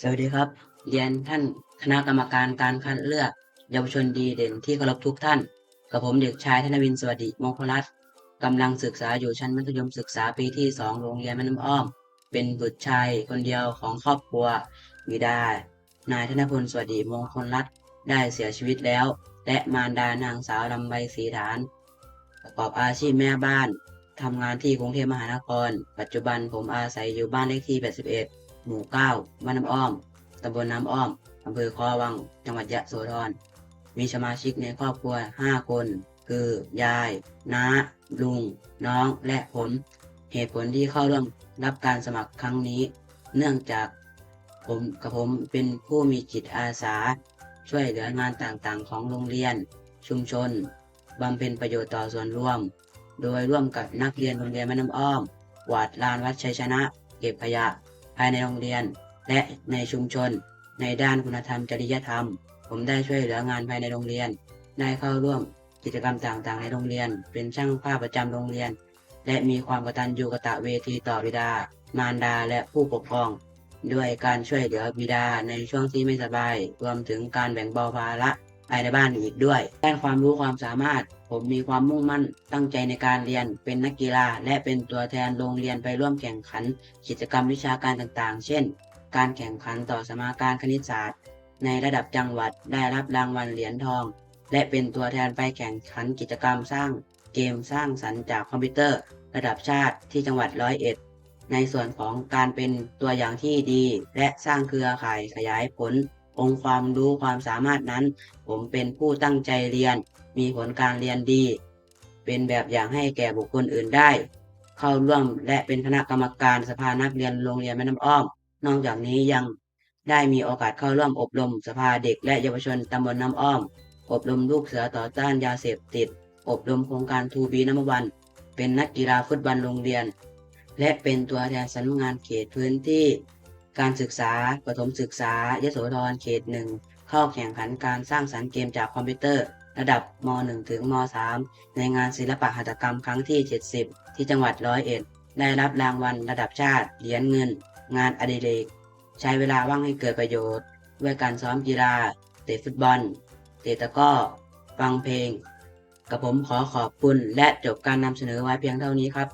สวัสดีครับ เรียนท่านคณะกรรมการการคัดเลือก เยาวชนดีเด่นที่เคารพทุกท่าน กับผมเด็กชายธนวินสวัสดิมงคลรัตน์กำลังศึกษาอยู่ชั้นมัธยมศึกษาปีที่สองโรงเรียนแม่น้ำอ้อม เป็นบุตรชายคนเดียวของครอบครัวบิดา นายธนพลสวัสดิมงคลรัตน์ได้เสียชีวิตแล้ว และมารดานางสาวลำไบศรีฐาน ประกอบอาชีพแม่บ้านทำงานที่กรุงเทพมหานคร ปัจจุบันผมอาศัยอยู่บ้านเลขที่ 81 หมู่9บ้านน้ำอ้อมตำบลน้ำอ้อมอำเภอคอวัง จังหวัดยะโสธร มีสมาชิกในครอบครัว 5 คน คือ ยาย น้า ลุง น้อง และผม เหตุผลที่เข้าร่วมรับการสมัครครั้งนี้ เนื่องจากผมกับผมเป็นผู้มีจิตอาสา ช่วยเหลืองานต่างๆ ของโรงเรียน ชุมชนบำเพ็ญประโยชน์ต่อส่วนรวม โดยร่วมกับนักเรียนโรงเรียนแม่น้ำอ้อมกวาดลานวัดชัยชนะ เก็บขยะ ภายในโรงเรียน และในชุมชน ในด้านคุณธรรมจริยธรรม ผมได้ช่วยเหลืองานภายในโรงเรียน ได้เข้าร่วมกิจกรรมต่างๆ ในโรงเรียน เป็นช่างภาพประจำโรงเรียน และมีความกตัญญูกตเวทีต่อบิดา มารดาและผู้ปกครอง ด้วยการช่วยเหลือบิดาในช่วงที่ไม่สบาย รวมถึงการแบ่งเบาภาระ ภายในบ้านอีกด้วย ด้านความรู้ความสามารถ ผมมีความมุ่งมั่นตั้งใจในการเรียน เป็นนักกีฬา และเป็นตัวแทนโรงเรียนไปร่วมแข่งขัน กิจกรรมวิชาการต่างๆ เช่น การแข่งขันต่อสมาการคณิตศาสตร์ ในระดับจังหวัดได้รับรางวัลเหรียญทอง และเป็นตัวแทนไปแข่งขันกิจกรรมสร้างเกมสร้างสรรค์จากคอมพิวเตอร์ ระดับชาติที่จังหวัดร้อยเอ็ดในส่วนของการเป็นตัวอย่างที่ดี และสร้างเครือข่ายขยายผล องค์ความรู้ความสามารถนั้น ผมเป็นผู้ตั้งใจเรียน มีผลการเรียนดี เป็นแบบอย่างให้แก่บุคคลอื่นได้ เข้าร่วมและเป็นคณะกรรมการสภานักเรียนโรงเรียนแม่น้ำอ้อม นอกจากนี้ยังได้มีโอกาสเข้าร่วมอบรมสภาเด็กและเยาวชนตำบลน้ำอ้อม อบรมลูกเสือต่อต้านยาเสพติด อบรมโครงการทูบีน้ำวัน เป็นนักกีฬาฟุตบอลโรงเรียน และเป็นตัวแทนสำนักงานเขตพื้นที่ การศึกษาประถมศึกษายโสธรเขตหนึ่งเข้าแข่งขันการสร้างสรรค์เกมจากคอมพิวเตอร์ ระดับม .1 ถึงม .3 ในงานศิลปะหัตถกรรมครั้งที่ 70 ที่จังหวัดร้อยเอ็ดได้รับรางวัลระดับชาติ เหรียญเงิน งานอดิเรก ใช้เวลาว่างให้เกิดประโยชน์ ด้วยการซ้อมกีฬา เตะฟุตบอล เตะตะก้อ ฟังเพลง กับผมขอขอบคุณและจบการนำเสนอไว้เพียงเท่านี้ครับ